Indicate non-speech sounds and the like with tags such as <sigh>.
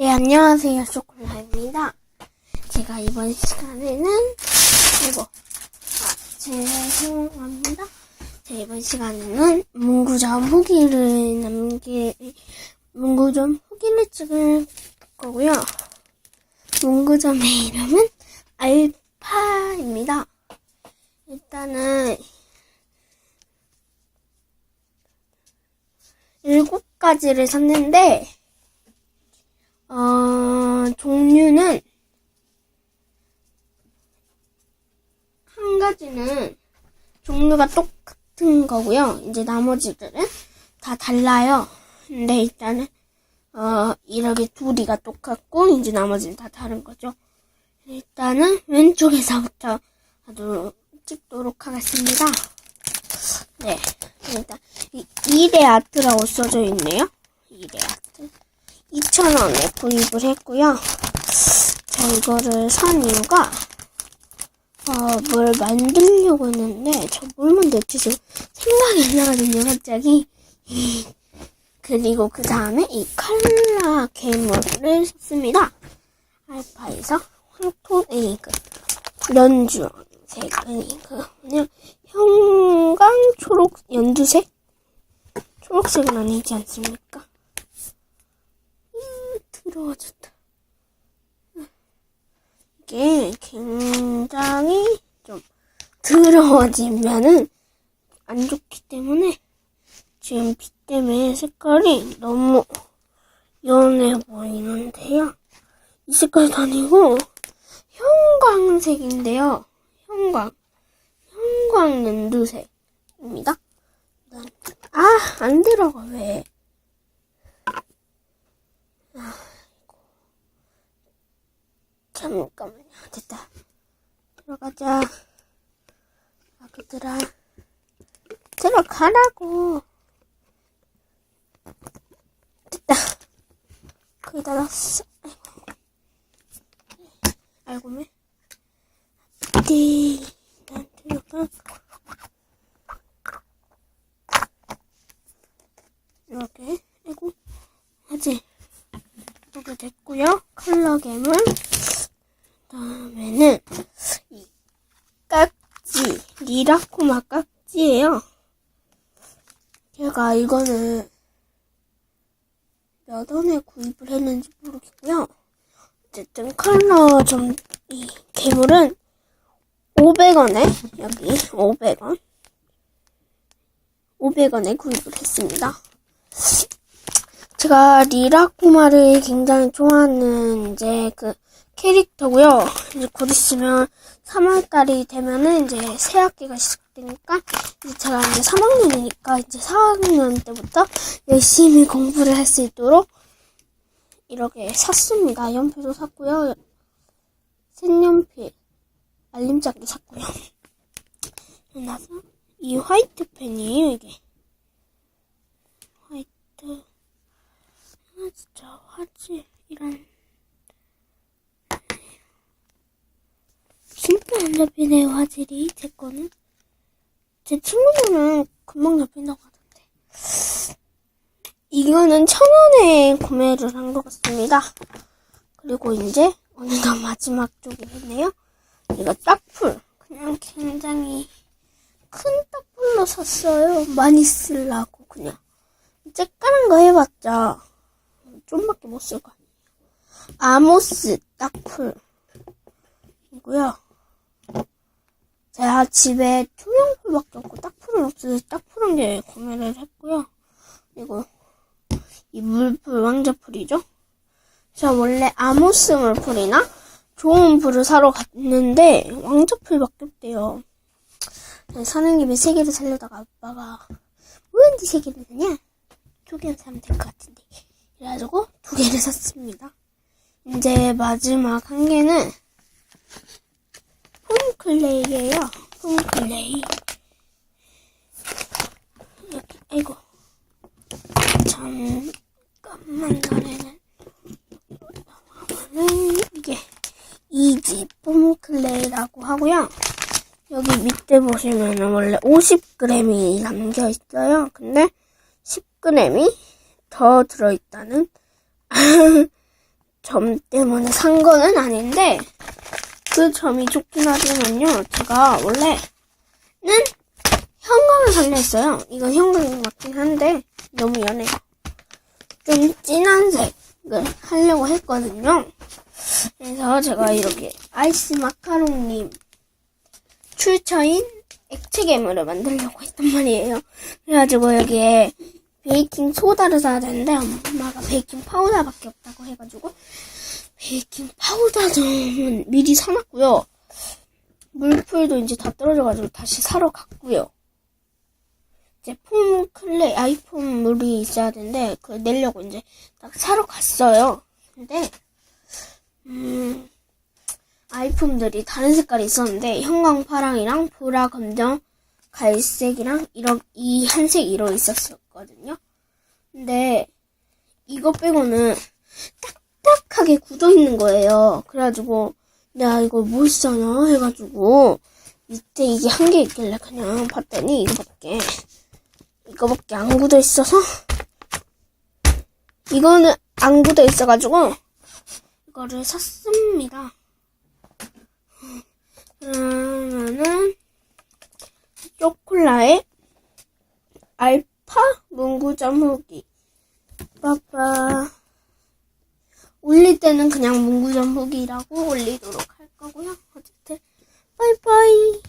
네, 안녕하세요. 쇼콜라입니다. 제가 이번 시간에는, 이거, 아, 죄송합니다. 제가 이번 시간에는 문구점 후기를 남기, 문구점 후기를 찍을 거고요. 문구점의 이름은 알파입니다. 일단은, 일곱 가지를 샀는데, 어, 종류는 한 가지는 종류가 똑같은 거고요. 이제 나머지들은 다 달라요. 근데 일단은 어, 이렇게 둘이가 똑같고 이제 나머지는 다 다른 거죠. 일단은 왼쪽에서부터 하도록 찍도록 하겠습니다. 네, 일단 이, 이대 아트라고 써져 있네요. 이대 아트. 2,000원에 구입을 했고요. 저 이거를 산 이유가, 어, 뭘 만들려고 했는데, 저 뭘 만들지 지금 생각이 안 나거든요, 갑자기. <laughs> 그리고 그 다음에 이 칼라 괴물을 샀습니다. 알파에서 황토 에이 그, 연주 색 에이 그, 그냥 형광 초록 연두색? 초록색은 아니지 않습니까? 더러워졌다. 이게 굉장히 좀 더러워지면은 안 좋기 때문에 지금 빛 때문에 색깔이 너무 연해 보이는데요. 이 색깔도 아니고 형광색인데요. 형광. 형광 연두색입니다. 아, 안 들어가, 왜. 잠깐만요. 됐다. 들어가자. 아그들아. 들어가라고. 됐다. 거기다 놨어. 아이고. 알고매. 네. 난 들어가. 이렇게. 아이고. 하지. 이렇게 됐고요. 컬러 gem을 다음에는 이 깍지 리라코마 깍지예요. 제가 이거는 몇 원에 구입을 했는지 모르겠고요. 어쨌든 컬러 좀 이 괴물은 500원에 여기 500원 500원에 구입을 했습니다. 제가 리라코마를 굉장히 좋아하는 이제 그 캐릭터고요. 이제 곧 있으면 3월달이 되면은 이제 새 학기가 시작되니까 이제 제가 이제 3학년이니까 이제 4학년 때부터 열심히 공부를 할 수 있도록 이렇게 샀습니다. 연필도 샀고요. 색연필, 알림장도 샀고요. 나서 이 화이트 펜이에요, 이게. 화이트. 아, 진짜 화지, 이런. 진짜 안 잡히네요, 화질이. 제 거는. 제 친구들은 금방 잡힌다고 하던데. 이거는 천 원에 구매를 한 것 같습니다. 그리고 이제 어느덧 마지막 쪽에 있네요. 이거 딱풀. 그냥 굉장히 큰 딱풀로 샀어요. 많이 쓰려고 그냥. 쬐까는 거 해봤자 좀밖에 못쓸거 아니에요. 아모스 딱풀. 이고요. 제가 집에 투명풀밖에 없고 딱풀은 없어서 딱풀 한 개 구매를 했고요. 그리고 이 물풀 왕자풀이죠. 제가 원래 아모스 물풀이나 좋은 풀을 사러 갔는데 왕자풀밖에 없대요. 사는 김에 세 개를 살려다가 아빠가 왠지 세 개를 사냐? 두 개를 사면 될것 같은데. 그래가지고 두 개를 샀습니다. 이제 마지막 한 개는 폼클레이예요. 폼클레이. 아이고. 잠깐만. 나와는 이게 이지 폼클레이라고 하고요. 여기 밑에 보시면은 원래 50g이 담겨 있어요. 근데 10g이 더 들어있다는 <laughs> 점 때문에 산 거는 아닌데 그 점이 좋긴 하지만요. 제가 원래는 형광을 살려 했어요. 이건 형광이 맞긴 한데 너무 연해요. 좀 진한 색을 하려고 했거든요. 그래서 제가 이렇게 아이스 마카롱님 출처인 액체 괴물을 만들려고 했단 말이에요. 그래가지고 여기에 베이킹 소다를 사야 되는데 엄마가 베이킹 파우더밖에 없다고 해가지고 베이킹 파우더는 미리 사놨고요. 물풀도 이제 다 떨어져가지고 다시 사러 갔고요. 이제 폼 클레이 아이폰 물이 있어야 되는데 그 내려고 이제 딱 사러 갔어요. 근데 음 아이폰들이 다른 색깔이 있었는데 형광 파랑이랑 보라 검정 갈색이랑 이런 이 한색 이로 있었거든요. 근데 이거 빼고는 딱딱하게 굳어 있는 거예요. 그래가지고 내가 이걸 뭘 사냐 해가지고 밑에 이게 한 개 있길래 그냥 봤더니 이거밖에 이거밖에 안 굳어 있어서 이거는 안 굳어 있어가지고 이거를 샀습니다. 그러면은 초콜라의 알파 문구점 후기. 빠빠. 올릴 때는 그냥 문구점 후기라고 올리도록 할 거고요. 어쨌든, 빠이빠이.